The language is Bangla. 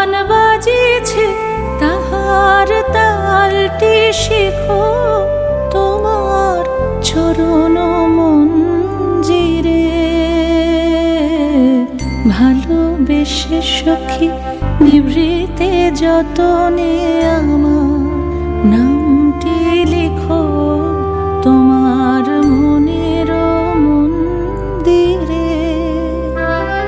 গান বাজেছে তাহার তালটি শেখো। তোমার চরণ মঞ্জিরে ভালোবেসে সখী নিভৃতে যতনে আমার নাম